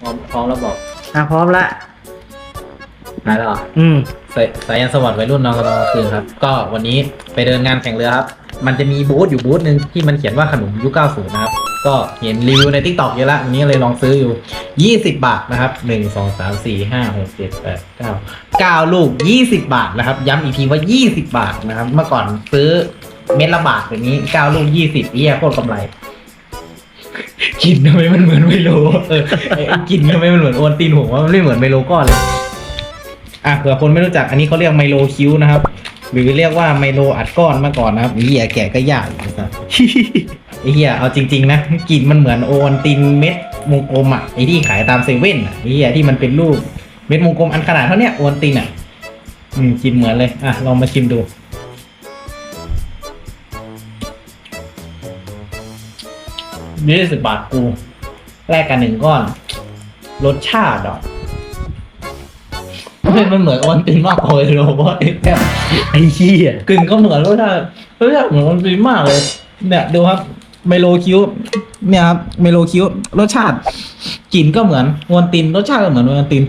พร้อมพร้อมแล้วบอกอะพร้อมละ หายแล้วเหรออืม สายสายันสวัสดิ์วัยรุ่นน้องกำลังคืนครับ ก็วันนี้ไปเดินงานแข่งเรือครับ มันจะมีบูธอยู่บูธหนึ่งที่มันเขียนว่าขนมยุค90 นะครับ ก็เห็นรีวิวใน t ิ k t o k เยอะละวันนี้เลยลองซื้ออยู่ 20 บาทนะครับ 1 2 3 4 5 6 7 8 9 9 ลูก 20 บาทนะครับ ย้ำอีกทีว่า 20 บาทนะครับ เมื่อก่อนซื้อเม็ดละบาทแบบนี้ 9 ลูก 20เอี้ยโคตรกำไร กินทำไมมันเหมือนไมโลเออไอ้กินทำไมมันเหมือนโอนตีนหัวว่ามันไม่เหมือนไมโลก้อนเลยอะเผื่อคนไม่รู้จักอันนี้เขาเรียกไมโลคิ้วนะครับ หรือเรียกว่าไมโลอัดก้อนมาก่อนนะครับไอ้เหียแกะก็ยากไอ้สัสไอ้เหียเอาจริง ๆ นะกลิ่นมันเหมือนโอวัลตินเม็ดวงกลมอะไอ้ที่ขายตามเซเว่นอะไอ้เหียที่มันเป็นรูปเม็ดวงกลมอันขนาดเท่าเนี้ยโอวัลตินอะอืมกินเหมือนเลยอะลองมาชิมดู ยี่สิบบาทกู แลกกันหนึ่งก้อน รสชาติอะม่มันเหมือนอวัลตินมากเลยโรบอทไอ้เหี้ยกลิ่นก็เหมือนรสชาติรสชาติเหมือนมันดีมากเลย เนี่ยดูครับไมโลคิวเนี่ยครับไมโลคิวรสชาติกลิ่นก็เหมือนอวันตินรสชาติก็เหมือนอวันติน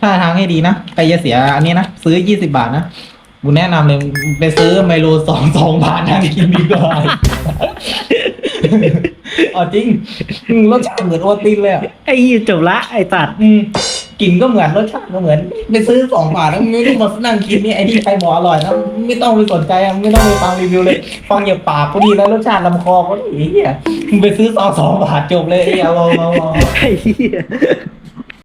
ถ้าทางให้ดีนะใครจะเสียอันนี้นะซื้อยี่สิบาทนะกูแนะนำเลยไปซื้อไมโลสองสองบาทนั่งกินดีกว่า อ๋อจริงอืมรสชาติเหมือนโอวันตินเลยอะไอ้เหี้ยจบละไอ้ตัดอืมกลิ่นก็เหมือนรสชาติก็เหมือนไปซื้อสองบาทแล้วไม่ต้องมานั่งกินนี่ไอ้ที่ใครบอกอร่อยนะไม่ต้องไปสนใจอะไม่ต้องไปฟังรีวิวเลย ฟังอย่าปากก็ดีแล้วรสชาติลำคอก็ดีไอ้เหี้ยมึงไปซื้อสองสองบาทจบเลยไอ้เหี้ยเอาเอาเอาเอา ไอ้เหี้ย